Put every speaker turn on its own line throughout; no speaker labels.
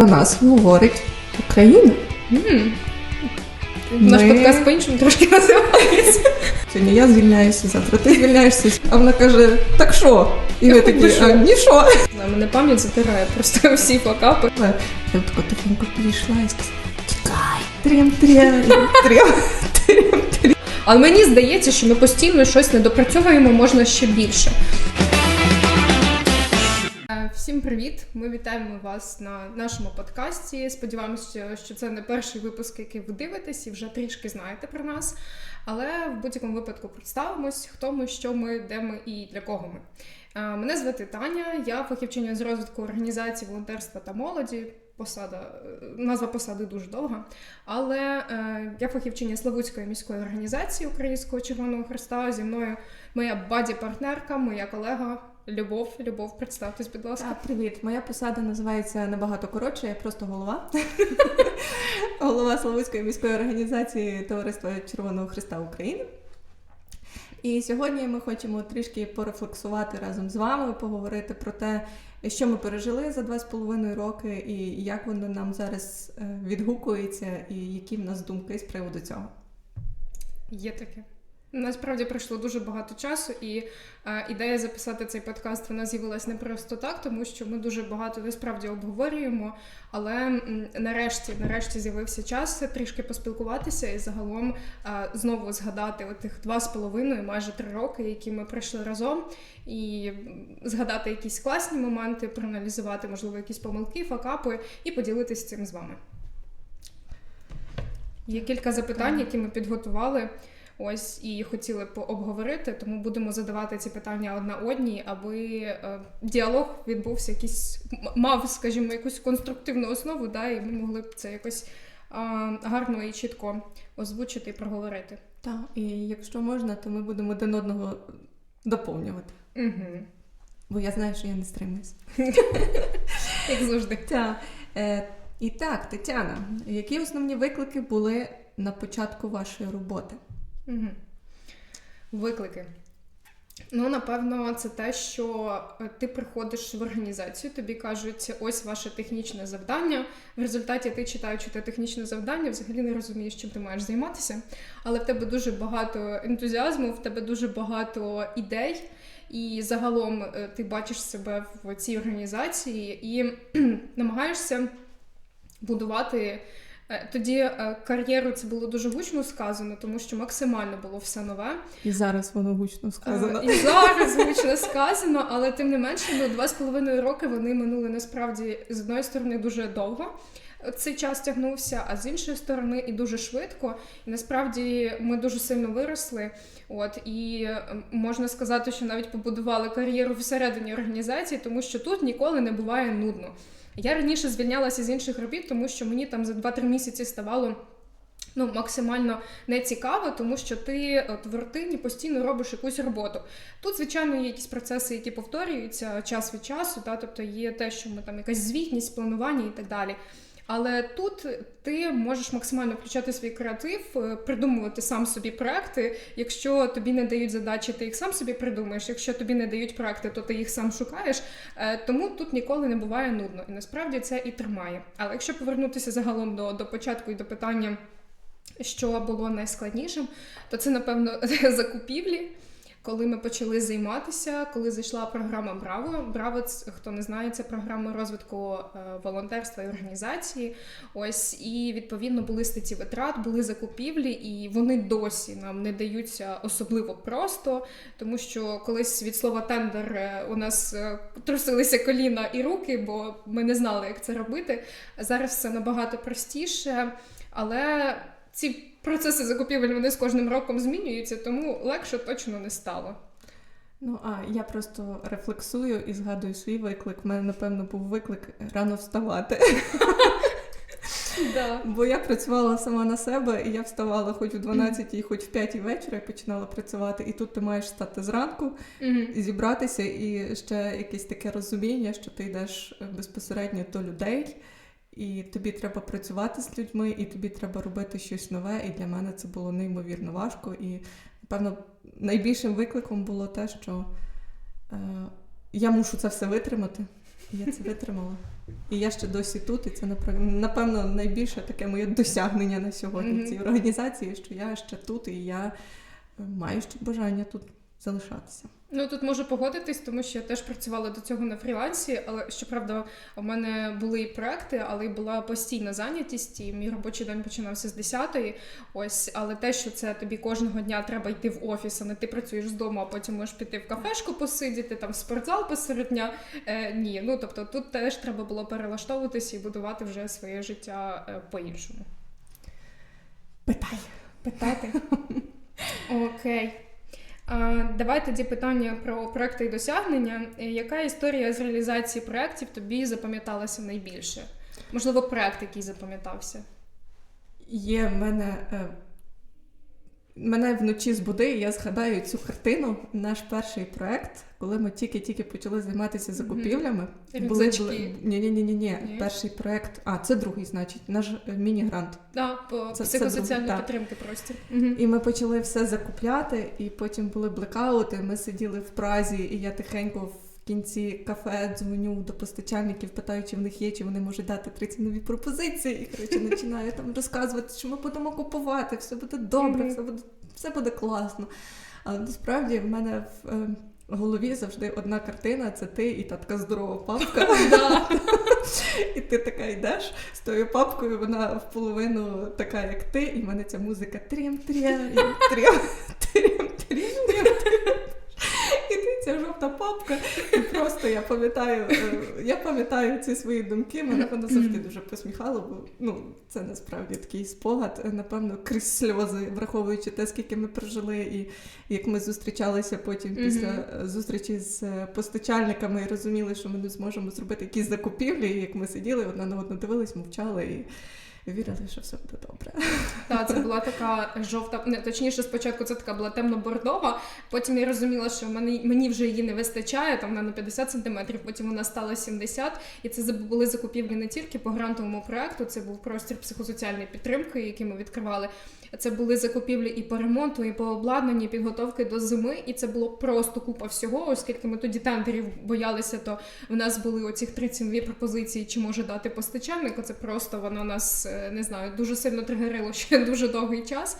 Про нас говорить Україна.
М. Наш
Ми-
подкаст по-іншому трошки називається.
Сьогодні я звільняюся, завтра ти звільняєшся. А вона каже: так що? І ми такі, а ні що.
Мене пам'ять затирає просто всі факапи.
Я б тако тихенько підійшла і сказала: тікай, трем трем трем трем трем
Але мені здається, що ми постійно щось не допрацьовуємо, можна ще більше. Е, Всім привіт! Ми вітаємо вас на нашому подкасті. Сподіваємося, що це не перший випуск, який ви дивитесь, і вже трішки знаєте про нас. Але в будь-якому випадку представимось, хто ми, що ми, де ми і для кого ми. Е, Мене звати Таня, я фахівчиня з розвитку організації волонтерства та молоді. Посада, е, назва посади дуже довга. Але я фахівчиня Славутської міської організації Українського Червоного Христа. Зі мною моя баді-партнерка, моя колега Любов. Любов, представтесь, будь ласка.
Так, привіт. Моя посада називається набагато коротше, я просто голова. голова Славутської міської організації Товариства Червоного Христа України. І сьогодні ми хочемо трішки порефлексувати разом з вами, поговорити про те, що ми пережили за два з половиною роки, і як воно нам зараз е, відгукується, і які в нас думки з приводу цього.
Є таке. Насправді пройшло дуже багато часу, і е, ідея записати цей подкаст вона з'явилась не просто так, тому що ми дуже багато насправді обговорюємо. Але м, нарешті, нарешті з'явився час трішки поспілкуватися і загалом е, знову згадати отих два з половиною, майже три роки, які ми пройшли разом, і згадати якісь класні моменти, проаналізувати, можливо, якісь помилки, факапи і поділитися цим з вами. Є кілька запитань, які ми підготували. Ось і хотіли б обговорити, тому будемо задавати ці питання одна одній, аби е, діалог відбувся якийсь мав, скажімо, якусь конструктивну основу, да, і ми могли б це якось гарно і чітко озвучити і проговорити.
Так, і якщо можна, то ми будемо один одного доповнювати.
Угу.
Бо я знаю, що я не стримуюсь.
Як завжди.
Так. Е, і так, Тетяна, які основні виклики були на початку вашої роботи?
Угу. Виклики. Ну, напевно, це те, що е, ти приходиш в організацію, тобі кажуть, ось ваше технічне завдання. В результаті ти читаючи те технічне завдання, взагалі не розумієш, чим ти маєш займатися. Але в тебе дуже багато ентузіазму, в тебе дуже багато ідей, і загалом е, ти бачиш себе в цій організації і намагаєшся будувати. Е, Тоді е, кар'єру це було дуже гучно сказано, тому що максимально було все нове.
І зараз воно гучно сказано.
Е, І зараз звично сказано, але тим не менше, ну два з половиною роки вони минули насправді з одної сторони дуже довго. Цей час тягнувся, а з іншої сторони і дуже швидко. І насправді ми дуже сильно виросли. От і е, можна сказати, що навіть побудували кар'єру всередині організації, тому що тут ніколи не буває нудно. Я раніше звільнялася з інших робіт, тому що мені там за 2-3 місяці ставало. Ну, максимально не цікаво, тому що ти от в рутині постійно робиш якусь роботу. Тут, звичайно, є якісь процеси, які повторюються час від часу, та, тобто є те, що ми там якась звітність, планування і так далі. Але тут ти можеш максимально включати свій креатив, е, придумувати сам собі проекти. Якщо тобі не дають задачі, ти їх сам собі придумаєш. Якщо тобі не дають проекти, то ти їх сам шукаєш. Е, Тому тут ніколи не буває нудно. І насправді це і тримає. Але якщо повернутися загалом до, до початку і до питання що було найскладнішим, то це, напевно, закупівлі. Коли ми почали займатися, коли зайшла програма Браво. Браво, хто не знає, це програма розвитку е, волонтерства і організації. Ось і відповідно були статті витрат, були закупівлі, і вони досі нам не даються особливо просто, тому що колись від слова тендер е, у нас е, трусилися коліна і руки, бо ми не знали, як це робити. Зараз все набагато простіше, але ці процеси закупівель вони з кожним роком змінюються, тому легше точно не стало.
Ну а я просто рефлексую і згадую свій виклик. У мене, напевно, був виклик рано вставати.
Да.
Бо я працювала сама на себе, і я вставала хоч в 12, хоч в 5 вечора і починала працювати. І тут ти маєш стати зранку, зібратися, і ще якесь таке розуміння, що ти йдеш е, безпосередньо до людей, і тобі треба працювати з людьми, і тобі треба робити щось нове. І для мене це було неймовірно важко. І напевно найбільшим викликом було те, що е, я мушу це все витримати. І я це витримала. І я ще досі тут, і це напевно найбільше таке моє досягнення на сьогодні
Мгм.
в цій організації, що я ще тут і я е, маю ще бажання тут залишатися.
Ну тут можу погодитись, тому що я теж працювала до цього на фрілансі, але щоправда, у мене були і проекти, але й була постійна зайнятість, і мій робочий день починався з 10-ї. Ось, але те, що це тобі кожного дня треба йти в офіс, а не ти працюєш з дому, а потім можеш піти в кафешку посидіти, там в спортзал посеред дня. Е, ні, ну тобто тут теж треба було перелаштовуватися і будувати вже своє життя е, по-іншому.
Питай.
Питати. Окей. Давай тоді питання про проекти і досягнення. Е, Яка історія з реалізації проєктів тобі запам'яталася найбільше? Можливо, проект, який запам'ятався.
Є в мене. Мене вночі збуди, і я згадаю цю картину, наш перший проект, коли ми тільки-тільки почали займатися закупівлями.
Рюкзачки.
Ні, ні, ні, ні? Перший проект. А, це другий, значить, наш е, міні-грант.
Да, по
Це- це
психосоціальної
друге, так.
підтримки простір. Мгм.
І ми почали все закупляти, і потім були блекаути. Ми сиділи в Празі, і я тихенько кінці кафе дзвоню до постачальників, питаю, чи в них є, чи вони можуть дати 30 нові пропозиції. І коротше починаю там розказувати, що ми будемо купувати, все буде добре, все буде, все буде класно. Але насправді в мене в е, голові завжди одна картина це ти і та така здорова папка. І ти така йдеш з тою папкою, вона в половину така, як ти, і в мене ця музика трім трім трім трім трім трім І ти ця жовта папка. І просто я пам'ятаю, е, я пам'ятаю ці свої думки. Мене воно завжди дуже посміхало, бо ну це насправді такий спогад, напевно, крізь сльози, враховуючи те, скільки ми прожили, і як ми зустрічалися потім після зустрічі з е, постачальниками і розуміли, що ми не зможемо зробити якісь закупівлі. І як ми сиділи, одна на одну дивились, мовчали і вірили, що все буде добре.
Так, це була така жовта, не точніше, спочатку це така була темно-бордова. Потім я розуміла, що мені, мені вже її не вистачає, там на 50 сантиметрів, потім вона стала 70. І це були закупівлі не тільки по грантовому проекту, це був простір психосоціальної підтримки, який ми відкривали. Це були закупівлі і по ремонту, і по обладнанні, і підготовки до зими. І це було просто купа всього, оскільки ми тоді тендерів боялися, то в нас були три цінові пропозиції, чи може дати постачальник. Це просто воно нас е, не знаю, дуже сильно тригерило ще дуже довгий час.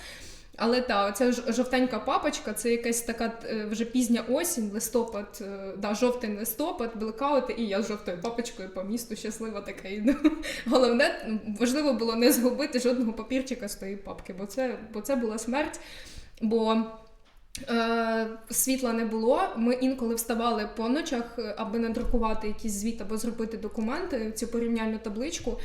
Але та, оця жовтенька папочка, це якась така е, вже пізня осінь, листопад, е, да, жовтень листопад, блекаути, і я з жовтою папочкою по місту щаслива така йду. Головне, важливо було не згубити жодного папірчика з тої папки, бо це, бо це була смерть. Бо Е, світла не було. Ми інколи вставали по ночах, аби надрукувати якийсь звіт або зробити документи, цю порівняльну табличку.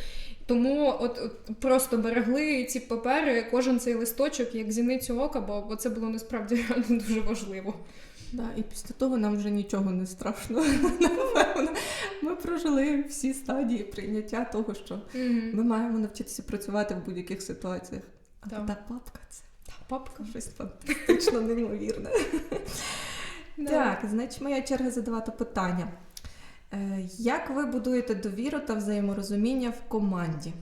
Тому от, от просто берегли ці папери, кожен цей листочок як зіницю ока, бо, бо це було насправді реально дуже важливо.
Да, і після того нам вже нічого не страшно. Напевно, ми прожили всі стадії прийняття того, що ми маємо навчитися працювати в будь-яких ситуаціях. А та папка це
Та папка.
щось фантастично неймовірне. Так, значить, моя черга задавати питання. Е, Як ви будуєте довіру та взаєморозуміння в команді?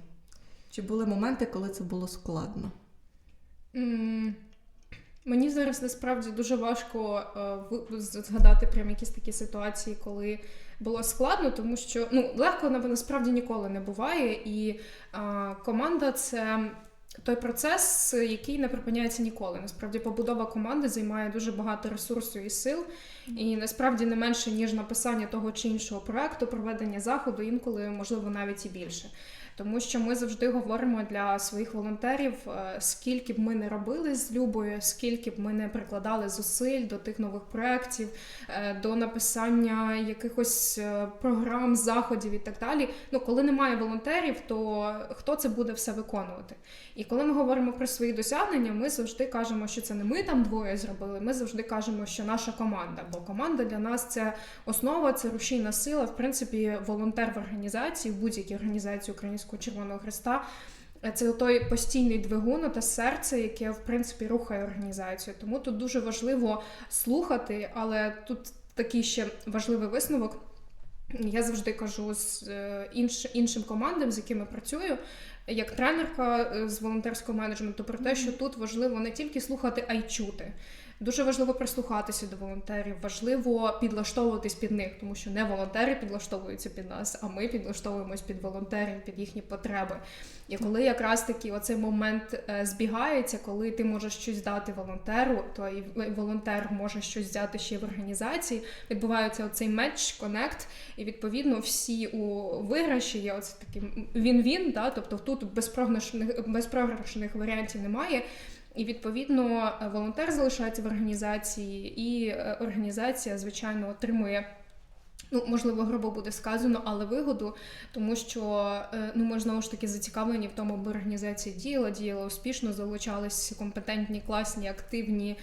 Чи були моменти, коли це було складно?
Мені зараз насправді дуже важко е, згадати прям якісь такі ситуації, коли було складно, тому що ну легко на- насправді ніколи не буває, і команда це. Той процес, який не припиняється ніколи. Насправді побудова команди займає дуже багато ресурсу і сил, і насправді не менше ніж написання того чи іншого проекту, проведення заходу, інколи можливо навіть і більше. Тому що ми завжди говоримо для своїх волонтерів, е, скільки б ми не робили з Любою, скільки б ми не прикладали зусиль до тих нових проєктів, е, до написання якихось е, програм, заходів і так далі. Ну, коли немає волонтерів, то хто це буде все виконувати? І коли ми говоримо про свої досягнення, ми завжди кажемо, що це не ми там двоє зробили. Ми завжди кажемо, що наша команда, бо команда для нас це основа, це рушійна сила. В принципі, волонтер в організації, в будь-якій організації Українського Червоного Христа. е, Це той постійний двигун та серце, яке в принципі рухає організацію. Тому тут дуже важливо слухати, але тут такий ще важливий висновок. Я завжди кажу з е, інш, іншим командам, з якими працюю, як тренерка е, з волонтерського менеджменту, про те, що тут важливо не тільки слухати, а й чути. Дуже важливо прислухатися до волонтерів, важливо підлаштовуватись під них, тому що не волонтери підлаштовуються під нас, а ми підлаштовуємось під волонтерів, під їхні потреби. І коли якраз таки оцей момент е, збігається, коли ти можеш щось дати волонтеру, то і волонтер може щось взяти ще й в організації. Відбувається оцей меч, конект, і відповідно всі у виграші є оце такий він-він, да? тобто тут безпрограшних, безпрограшних варіантів немає. І відповідно е, волонтер залишається в організації, і е, організація, звичайно, отримує. Ну, можливо, грубо буде сказано, але вигоду, тому що е, ну ми ж знову ж таки зацікавлені в тому, аби організація діяла, діяла успішно, залучались компетентні, класні, активні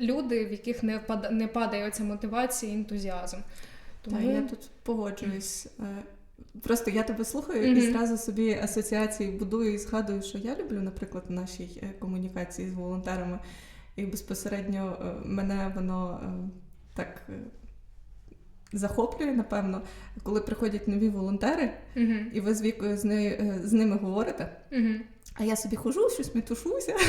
люди, в яких не впада- не падає оця мотивація і ентузіазм. Тому
Та, я тут погоджуюсь. Просто я тебе слухаю
Мгм.
і зразу собі асоціації будую і згадую, що я люблю, наприклад, в нашій е, комунікації з волонтерами. І безпосередньо е, мене воно е, так захоплює, напевно, коли приходять нові волонтери,
Мгм.
і ви з вікою з, з ними говорите.
Мгм.
А я собі хожу, щось метушуся.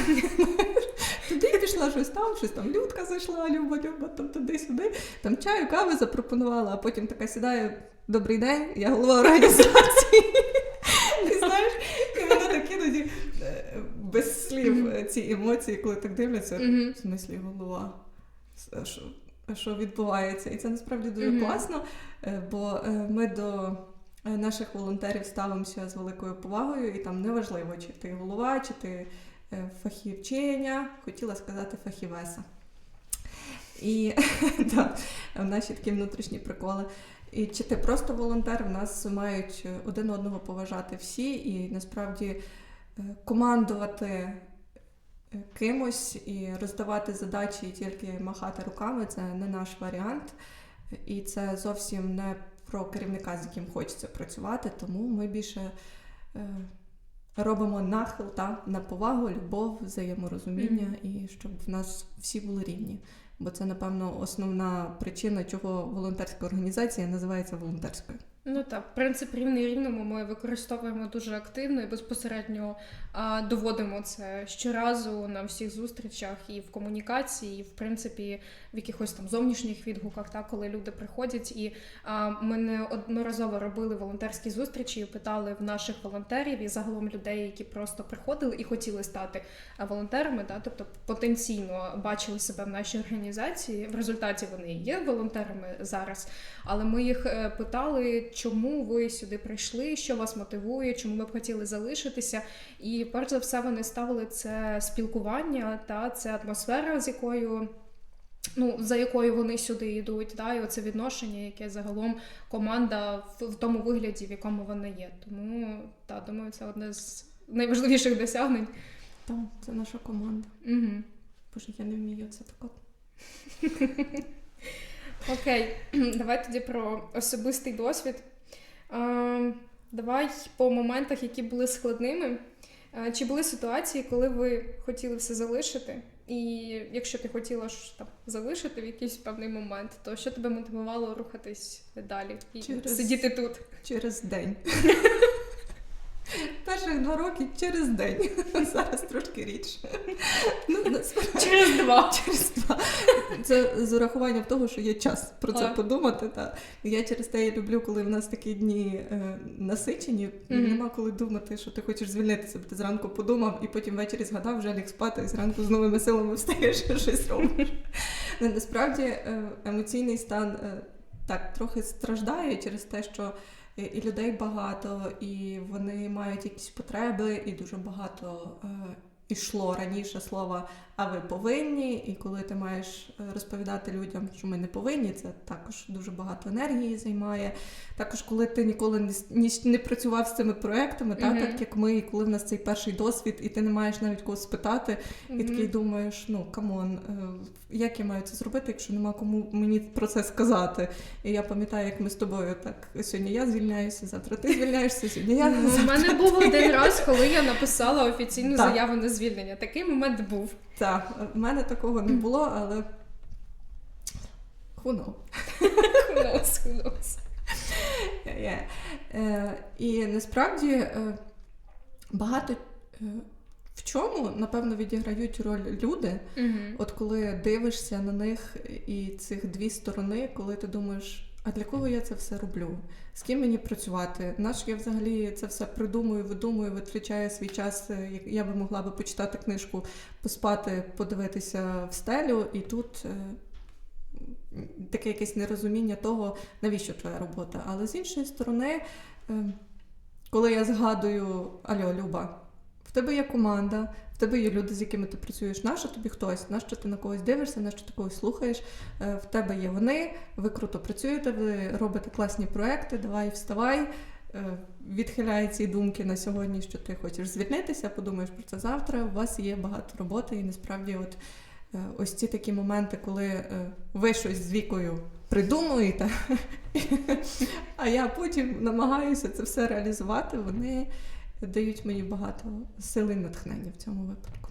Пішла щось там, щось там Людка зайшла, Люба, Люба, там туди-сюди. Там чаю, кави запропонувала, а потім така сідає. Добрий день, я голова організації. І знаєш, і воно так іноді е, без слів ці емоції, коли так дивляться, в смислі голова. Що, відбувається? І це насправді дуже
Мгм.
класно, е, бо е, ми до наших волонтерів ставимося з великою повагою, і там неважливо, чи ти голова, чи ти фахівчиня, хотіла сказати фахівеса. І да, в наші такі внутрішні приколи. І чи ти просто волонтер, в нас мають один одного поважати всі, і насправді е, командувати е, кимось і роздавати задачі і тільки махати руками це не наш варіант. І це зовсім не про керівника, з яким хочеться працювати, тому ми більше е, робимо нахил та, на повагу, любов, взаєморозуміння і щоб в нас всі були рівні. Бо це, напевно, основна причина, чого волонтерська організація називається волонтерською.
Ну так, принцип рівний рівному ми використовуємо дуже активно і безпосередньо а, доводимо це щоразу на всіх зустрічах і в комунікації, і в принципі в якихось там зовнішніх відгуках, так, коли люди приходять. І а, ми неодноразово робили волонтерські зустрічі, і питали в наших волонтерів і загалом людей, які просто приходили і хотіли стати волонтерами, да, тобто потенційно бачили себе в нашій організації. В результаті вони є волонтерами зараз. Але ми їх е, питали, чому ви сюди прийшли, що вас мотивує, чому ви б хотіли залишитися. І перш за все вони ставили це спілкування та це атмосфера, з якою. Ну, за якою вони сюди йдуть, да, і оце відношення, яке загалом команда в, в тому вигляді, в якому вона є. Тому та думаю, це одне з найважливіших досягнень.
Так, це наша команда.
Угу.
Боже, я не вмію це так.
Окей, давай тоді про особистий досвід. Давай по моментах, які були складними. Чи були ситуації, коли ви хотіли все залишити? І якщо ти хотіла ж там залишити в якийсь певний момент, то що тебе мотивувало рухатись далі і
Через-
сидіти тут?
Через день. Перших два роки через день. Зараз трошки рідше. Ну,
Через два.
через два. Це з урахуванням того, що є час про це
Так.
подумати. Та. Я через те і люблю, коли в нас такі дні е, насичені. Нема коли думати, що ти хочеш звільнитися, бо ти зранку подумав, і потім ввечері згадав, вже ліг спати, і зранку з новими силами встаєш і щось робиш. Ну, Насправді е, емоційний стан е, так трохи страждає через те, що і- людей багато, і вони мають якісь потреби, і дуже багато е, ішло раніше слова, а ви повинні. І коли ти маєш е, розповідати людям, що ми не повинні, це також дуже багато енергії займає. Також, коли ти ніколи не, не працював з цими проектами, та,
Мгм.
так як ми, і коли в нас цей перший досвід, і ти не маєш навіть кого спитати, і
Мгм.
такий думаєш, ну камон, е, як я маю це зробити, якщо нема кому мені про це сказати. І я пам'ятаю, як ми з тобою так сьогодні я звільняюся, завтра ти звільняєшся, сьогодні я
У мене був один раз, коли я написала офіційну заяву на звільнення. Такий момент був.
Так, в мене такого не було, але who know.
Who knows, who knows.
Є. Е, і насправді е, багато е, в чому, напевно, відіграють роль люди.
Угу.
От коли дивишся на них і цих дві сторони, коли ти думаєш, а для кого я це все роблю? З ким мені працювати? Наш я взагалі це все придумую, видумую, витрачаю свій час. е, Я би могла би почитати книжку, поспати, подивитися в стелю, і тут е, таке якесь нерозуміння того, навіщо твоя робота. Але з іншої сторони, е, коли я згадую Альо, Люба, в тебе є команда, в тебе є люди, з якими ти працюєш. Нащо тобі хтось? Нащо ти на когось дивишся, нащо ти когось слухаєш? Е, В тебе є вони, ви круто працюєте, ви робите класні проекти, давай вставай. Е, Відхиляй ці думки на сьогодні, що ти хочеш звільнитися, подумаєш про це завтра. У вас є багато роботи, і насправді, от е, ось ці такі моменти, коли ви щось з вікою придумуєте, а я потім намагаюся це все реалізувати, вони дають мені багато сили і натхнення в цьому випадку.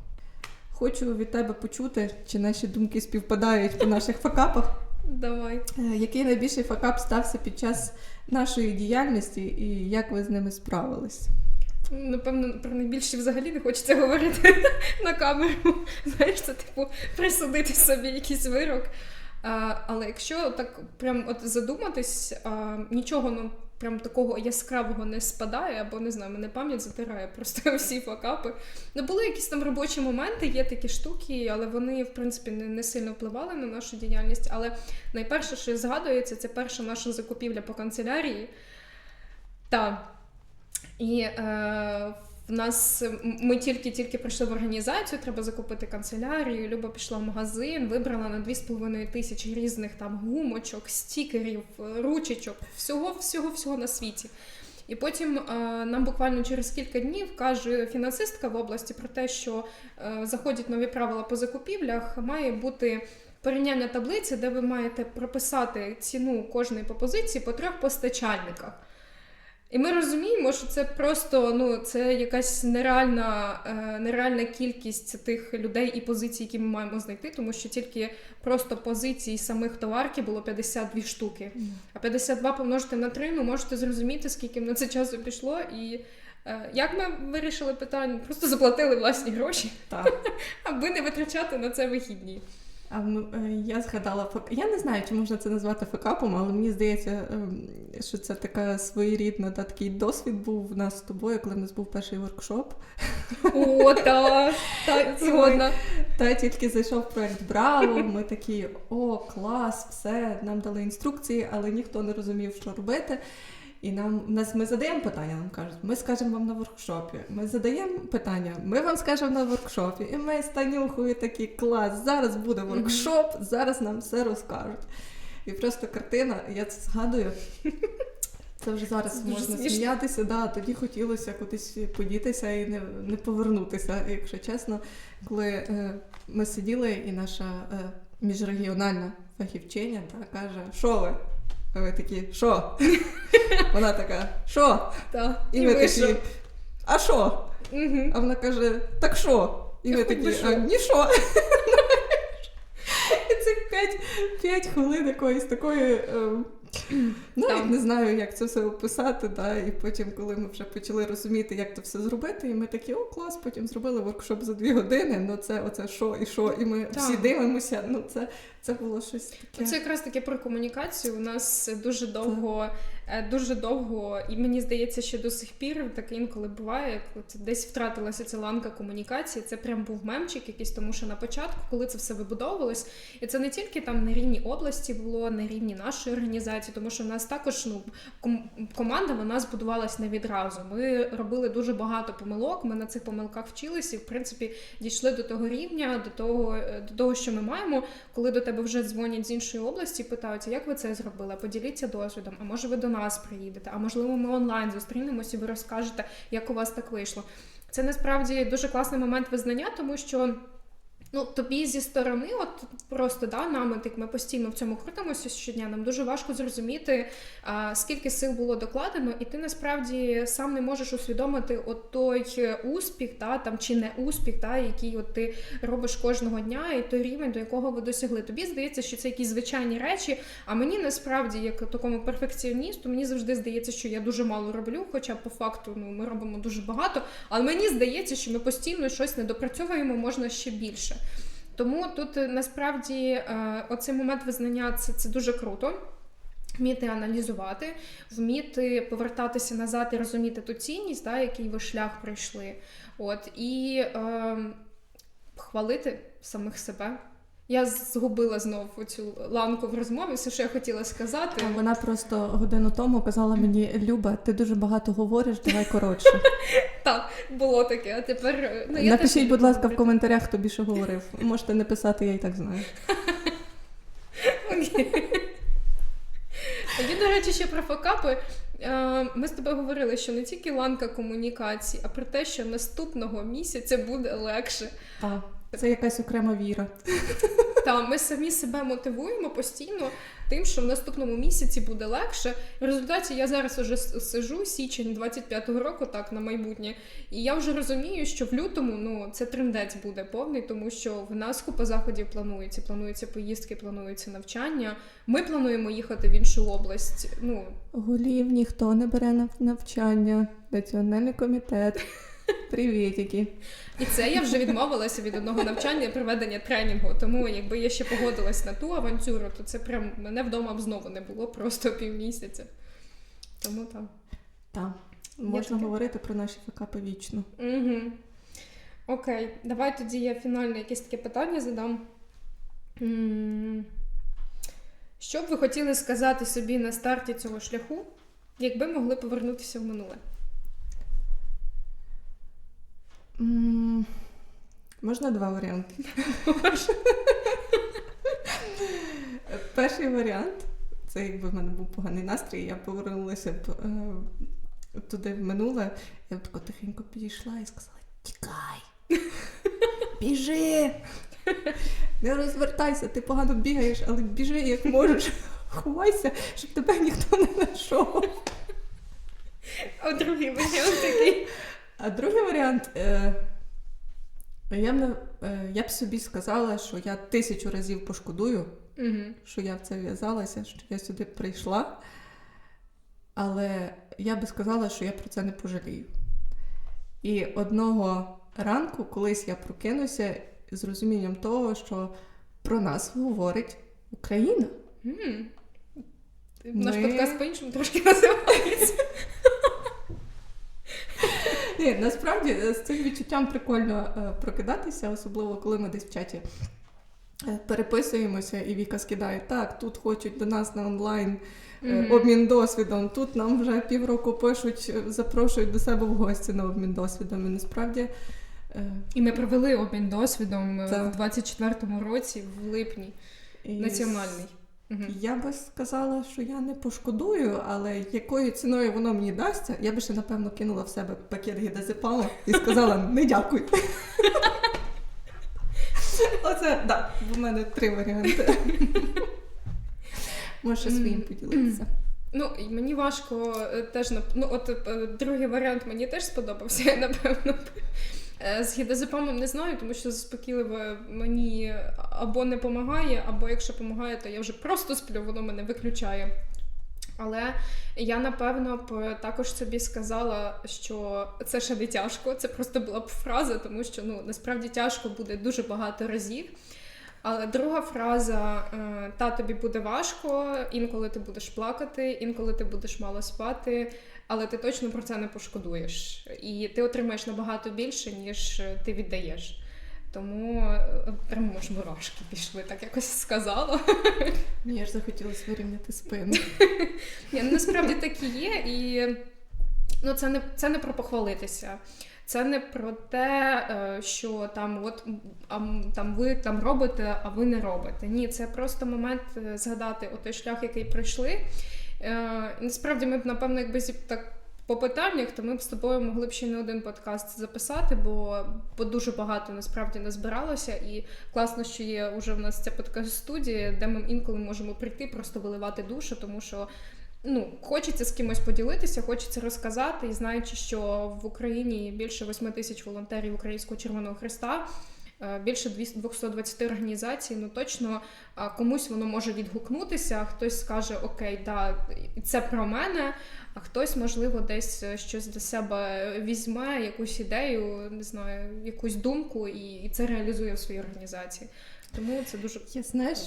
Хочу від тебе почути, чи наші думки співпадають по наших факапах.
Давай.
Е, Який найбільший факап стався під час нашої діяльності і як ви з ними справились?
Напевно, про найбільше взагалі не хочеться говорити на камеру. Знаєш, це типу присудити собі якийсь вирок. А, але якщо так прям от задуматись, а, нічого ну, прям такого яскравого не спадає, або не знаю, мене пам'ять затирає просто всі факапи. Ну, були якісь там робочі моменти, є такі штуки, але вони, в принципі, не, не сильно впливали на нашу діяльність. Але найперше, що згадується, це перша наша закупівля по канцелярії. Так. І е, в нас ми тільки-тільки прийшли в організацію, треба закупити канцелярію. Люба пішла в магазин, вибрала на 2,5 тисячі різних там гумочок, стікерів, ручечок, всього, всього, всього на світі. І потім е, нам буквально через кілька днів каже фінансистка в області про те, що е, заходять нові правила по закупівлях, має бути порівняння таблиці, де ви маєте прописати ціну кожної пропозиції по трьох постачальниках. І ми розуміємо, що це просто ну, це якась нереальна, е, нереальна кількість тих людей і позицій, які ми маємо знайти, тому що тільки просто позицій самих товарки було 52 штуки. А 52 помножити на 3, ну можете зрозуміти, скільки на це часу пішло. І е, як ми вирішили питання? Просто заплатили власні гроші,
Так.
аби не витрачати на це вихідні.
А е, я згадала. Я не знаю, чи можна це назвати факапом, але мені здається, ем, що це така своєрідна та такий досвід був в нас з тобою, коли в нас був перший воркшоп.
О, так, так, згодна.
Та тільки зайшов проект Браво. Ми такі, о, клас, все, нам дали інструкції, але ніхто не розумів, що робити. І нам нас ми задаємо питання, нам кажуть, ми скажемо вам на воркшопі. Ми задаємо питання, ми вам скажемо на воркшопі. І ми з Танюхою такі клас, зараз буде воркшоп, зараз нам все розкажуть. І просто картина, я це згадую. Це вже зараз
Дуже
можна
смішно.
сміятися, да, тоді хотілося кудись подітися і не, не повернутися, якщо чесно. Коли е, ми сиділи, і наша е, міжрегіональна фахівчиня та, каже, що ви? А ви такі, що? Вона така, що? І,
і
ми
ви
такі, а що?
Угу.
А вона каже, так що? І ми такі, а ні що. І цих 5, 5 хвилин якоїсь такої. ем, Навіть
я
не знаю, як це все описати. Да? І потім, коли ми вже почали розуміти, як це все зробити, і ми такі, о, клас, потім зробили воркшоп за дві години. Ну це оце що і що, і ми всі дивимося. Ну це, це було щось таке.
Це якраз таке про комунікацію. У нас дуже довго, дуже довго, і мені здається, що до сих пір таке інколи буває, як от десь втратилася ця ланка комунікації. Це прям був мемчик якийсь, тому що на початку, коли це все вибудовувалось, і це не тільки там на рівні області було, на рівні нашої організації, тому що в нас також ну команда вона збудувалась не відразу. Ми робили дуже багато помилок. Ми на цих помилках вчилися і в принципі дійшли до того рівня, до того, е, до того, що ми маємо коли до тебе вже дзвонять з іншої області, питаються, як ви це зробили, поділіться досвідом, а може ви до нас приїдете, а можливо, ми онлайн зустрінемося, і ви розкажете, як у вас так вийшло. Це насправді дуже класний момент визнання, тому що. Ну, тобі зі сторони, от просто да, нами, так ми постійно в цьому крутимося щодня. Нам дуже важко зрозуміти, а, скільки сил було докладено, і ти насправді сам не можеш усвідомити от той успіх, да, там чи не успіх, да, який от ти робиш кожного дня, і той рівень, до якого ви досягли. Тобі здається, що це якісь звичайні речі. А мені насправді, як такому перфекціоністу, мені завжди здається, що я дуже мало роблю, хоча по факту ну, ми робимо дуже багато. Але мені здається, що ми постійно щось не допрацьовуємо, можна ще більше. Тому тут е, насправді е, оцей момент визнання це, це дуже круто. Вміти аналізувати, вміти повертатися назад і розуміти ту цінність, да, який ви шлях пройшли. От, і е, хвалити самих себе. Я згубила знов цю ланку в розмові, все, що я хотіла сказати.
А Вона просто годину тому казала мені: Люба, ти дуже багато говориш, давай коротше.
Так, було таке. А тепер е, ну, я
Напишіть, будь ласка, в коментарях, хто більше говорив. Можете не писати, я і так знаю.
Тоді, до речі, ще про факапи. Е, Ми з тобою говорили, що не тільки ланка комунікації, а про те, що наступного місяця буде легше.
Так. Це якась окрема віра.
Та ми самі себе мотивуємо постійно тим, що в наступному місяці буде легше. В результаті я зараз уже сижу січень 25-го року, так на майбутнє, і я вже розумію, що в лютому ну це трендець буде повний, тому що в нас купа заходів планується. Плануються поїздки, планується навчання. Ми плануємо їхати в іншу область. Ну
Голів ніхто не бере на навчання. Національний комітет. Привітики.
І це я вже відмовилася від одного навчання і проведення тренінгу. Тому якби я ще погодилась на ту авантюру, то це прям мене вдома б знову не було просто півмісяця. Тому так.
Так. Можна
таке.
говорити про наші факапи вічно.
Угу. Окей, давай тоді я фінальне якесь таке питання задам. Що б ви хотіли сказати собі на старті цього шляху, якби могли повернутися в минуле?
М, Можна два варіанти. Перший варіант це якби в мене був поганий настрій, я повернулася б е, туди в минуле. Я б тако тихенько підійшла і сказала: Тікай! Біжи! Не розвертайся, ти погано бігаєш, але біжи як можеш. Ховайся, щоб тебе ніхто не знайшов.
А другий варіант такий.
А другий варіант. Е, я, б, е, я б собі сказала, що я тисячу разів пошкодую,
Угу.
що я в це в'язалася, що я сюди прийшла. Але я би сказала, що я про це не пожалію. І одного ранку, колись я прокинуся з розумінням того, що про нас говорить Україна.
М. Наш подкаст по-іншому трошки називається.
Ні, насправді е, з цим відчуттям прикольно е, прокидатися, особливо коли ми десь в чаті е, переписуємося, і Віка скидає, так, тут хочуть до нас на онлайн
Мгм.
обмін досвідом, тут нам вже півроку пишуть, запрошують до себе в гості на обмін досвідом. І насправді
І ми провели обмін досвідом е, в 24-му році, в липні,
і
національний. Мгм.
Я би сказала, що я не пошкодую, але якою ціною воно мені дасться, я би ще напевно кинула в себе пакет гідазепаму і сказала не дякую. Оце так, в мене три варіанти. Можеш своїм поділитися.
Ну, мені важко е, теж ну, от е, другий варіант мені теж сподобався, напевно. Е, З гідозепамом не знаю, тому що заспокійливе мені або не допомагає, або якщо допомагає, то я вже просто сплю, воно мене виключає. Але я напевно б також собі сказала, що це ще не тяжко. Це просто була б фраза, тому що ну насправді тяжко буде дуже багато разів. Але друга фраза: е, та тобі буде важко, інколи ти будеш плакати, інколи ти будеш мало спати, але ти точно про це не пошкодуєш. І ти отримаєш набагато більше, ніж ти віддаєш. Тому е, прямо аж мурашки пішли, так якось сказала.
Мені ж захотілося вирівняти спину.
Ні, ну, насправді так і є, і ну, це, не, це не про похвалитися. Це не про те, е, що там от а, там ви там робите, а ви не робите. Ні, це просто момент е, згадати той шлях, який пройшли. Е, насправді ми б, напевно, якби так по питаннях, то ми б з тобою могли б ще не один подкаст записати, бо, бо дуже багато насправді назбиралося. І класно, що є вже в нас ця подкаст-студія, де ми інколи можемо прийти, просто виливати душу, тому що. Ну, хочеться з кимось поділитися, хочеться розказати, і знаючи, що в Україні більше 8 тисяч волонтерів Українського Червоного Христа, більше 200 220 організацій, ну точно комусь воно може відгукнутися, а хтось скаже Окей, да, це про мене, а хтось, можливо, десь е, щось для себе візьме, якусь ідею, не знаю, якусь думку, і, це реалізує в своїй організації. Тому це дуже
Я знаєш,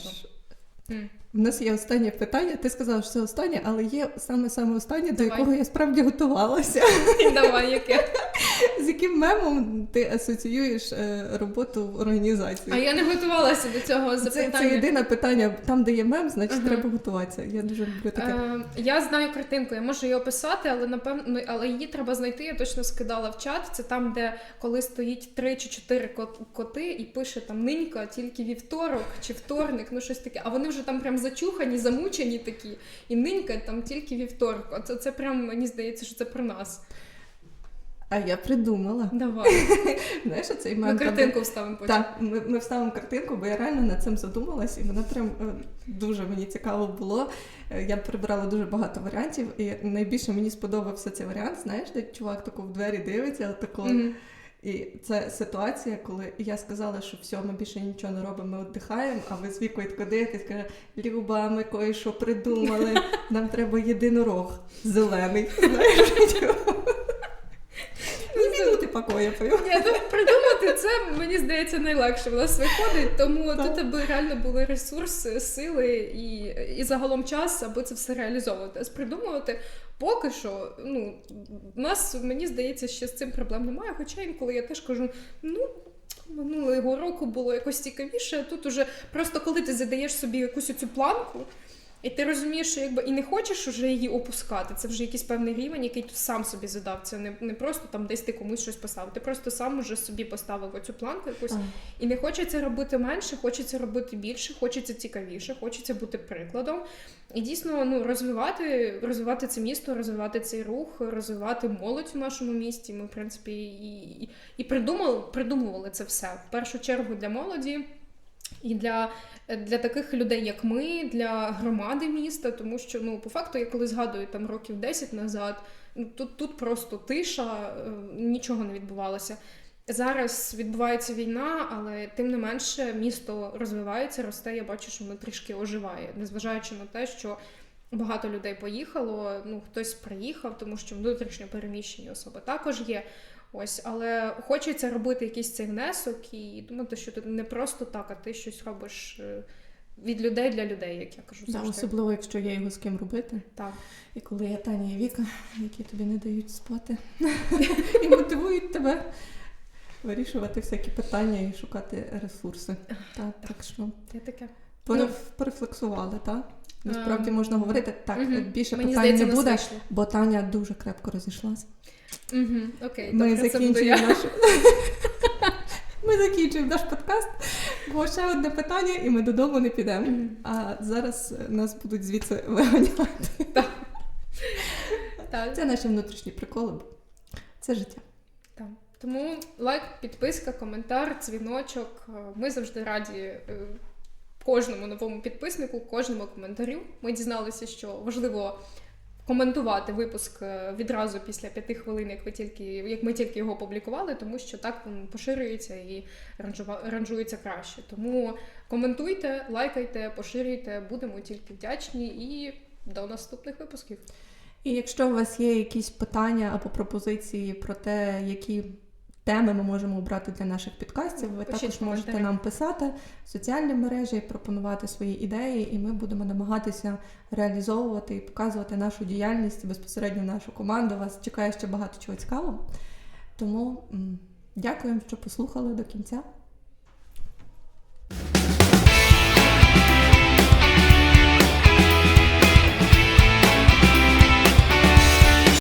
М.
в нас є останнє питання. Ти сказала, що це останнє, але є саме саме останнє, до якого я справді готувалася.
давай яке.
З яким мемом ти асоціюєш е, роботу в організації?
А я не готувалася до цього запитання.
це єдине питання. Там, де є мем, значить
Ага.
треба готуватися. Я дуже люблю таке.
Е, я знаю картинку, я можу її описати, але напевно, ну, але її треба знайти. Я точно скидала в чат. Це там, де коли стоїть три чи чотири кот- коти, і пише там нинька тільки вівторок чи вторник, ну щось таке. А вони вже там прям зачухані, замучені такі. І нинька там тільки вівторок. Оце це прям мені здається, що це про нас.
А я придумала.
Давай.
Знаєш, цей.
Ми картинку вставимо потім.
Так, ми, ми вставимо картинку, бо я реально над цим задумалась, і мене прям е, дуже мені цікаво було. Е, Я прибрала дуже багато варіантів, і найбільше мені сподобався цей варіант. Знаєш, де чувак тако в двері дивиться, тако.
Мгм.
І це ситуація, коли я сказала, що все, ми більше нічого не робимо, ми віддихаємо, а ви з вікою дивитесь, каже, Люба, ми кое-що придумали, нам треба єдинорог зелений. Знаєш, Ні минути покоя.
Ні, це мені здається найлегше в нас виходить, тому
Так.
тут аби реально були ресурси, сили і, і загалом час, аби це все реалізовувати. А з придумувати поки що, ну в нас мені здається, ще з цим проблем немає. Хоча інколи я теж кажу, ну. Минулого року було якось цікавіше. Тут уже просто коли ти задаєш собі якусь цю планку, і ти розумієш, що якби і не хочеш уже її опускати. Це вже якийсь певний рівень, який ти сам собі задав. Це не, не просто там десь ти комусь щось поставив. Ти просто сам уже собі поставив оцю планку якусь. І не хочеться робити менше, хочеться робити більше, хочеться цікавіше, хочеться бути прикладом. І дійсно ну, розвивати, розвивати це місто, розвивати цей рух, розвивати молодь в нашому місті. Ми, в принципі, і, і, і придумали, придумували це все в першу чергу для молоді. І для, для таких людей, як ми, для громади міста, тому що ну по факту, я коли згадую там років 10 назад, ну тут, тут просто тиша, е, нічого не відбувалося. Зараз відбувається війна, але тим не менше місто розвивається, росте. Я бачу, що воно трішки оживає, незважаючи на те, що багато людей поїхало. Ну хтось приїхав, тому що внутрішньо переміщені особи також є. Ось, але хочеться робити якийсь цей внесок і думати, що ти не просто так, а ти щось робиш е, від людей для людей, як я кажу.
Да,
завжди.
особливо, якщо є його з ким робити.
Так.
І коли є Таня і Віка, які тобі не дають спати і мотивують тебе вирішувати всякі питання і шукати ресурси. Так, так що
Це таке.
переф- перефлексували, так? Насправді
Ем,
можна говорити так,
мгм.
більше
Мені
питань
здається,
не буде,
вийшло.
бо Таня дуже крепко розійшлася.
Угу. Окей,
Ми
добре,
закінчуємо наш. Ми закінчуємо наш подкаст, бо ще одне питання, і ми додому не підемо.
Мгм.
А зараз е, нас будуть звідси виганяти.
Так.
Це наші внутрішні приколи. Це життя.
Так. Тому лайк, підписка, коментар, дзвіночок. Е, Ми завжди раді е, кожному новому підписнику, кожному коментарю. Ми дізналися, що важливо коментувати випуск е, відразу після п'яти хвилин, як ви тільки як ми тільки його опублікували, тому що так він поширюється і ранжується краще. Тому коментуйте, лайкайте, поширюйте, будемо тільки вдячні і до наступних випусків.
І якщо у вас є якісь питання або пропозиції про те, які теми ми можемо обрати для наших підкастів, ви
Пишіть
також можете
коментарі.
нам писати в соціальні мережі, пропонувати свої ідеї, і ми будемо намагатися реалізовувати і показувати нашу діяльність безпосередньо нашу команду. Вас чекає ще багато чого цікавого. Тому дякуємо, що послухали до кінця.